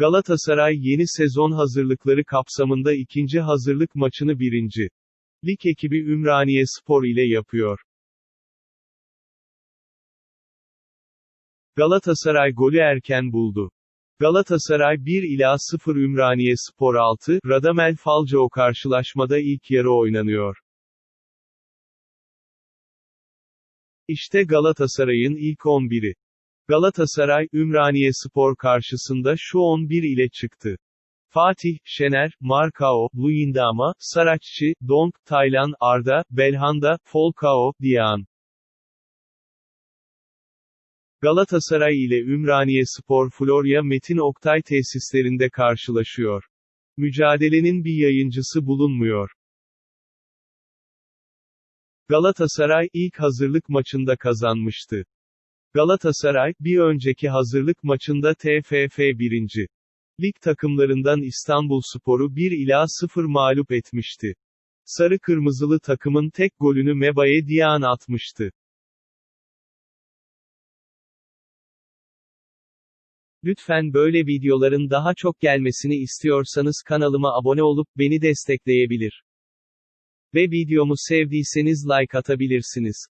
Galatasaray yeni sezon hazırlıkları kapsamında ikinci hazırlık maçını birinci. Lig ekibi Ümraniye Spor ile yapıyor. Galatasaray golü erken buldu. Galatasaray 1 ila 0 Ümraniye Spor 6, Radamel Falcao karşılaşmada ilk yarı oynanıyor. İşte Galatasaray'ın ilk 11'i. Galatasaray, Ümraniye Spor karşısında şu 11 ile çıktı. Fatih, Şener, Markao, Luyendama, Saraççı, Donk, Taylan, Arda, Belhanda, Folcao, Diyan. Galatasaray ile Ümraniye Spor Florya Metin Oktay tesislerinde karşılaşıyor. Mücadelenin bir yayıncısı bulunmuyor. Galatasaray ilk hazırlık maçında kazanmıştı. Galatasaray, bir önceki hazırlık maçında TFF 1. Lig takımlarından İstanbul Sporu 1 ila 0 mağlup etmişti. Sarı Kırmızılı takımın tek golünü Mebaye Diyan atmıştı. Lütfen böyle videoların daha çok gelmesini istiyorsanız kanalıma abone olup beni destekleyebilir. Ve videomu sevdiyseniz like atabilirsiniz.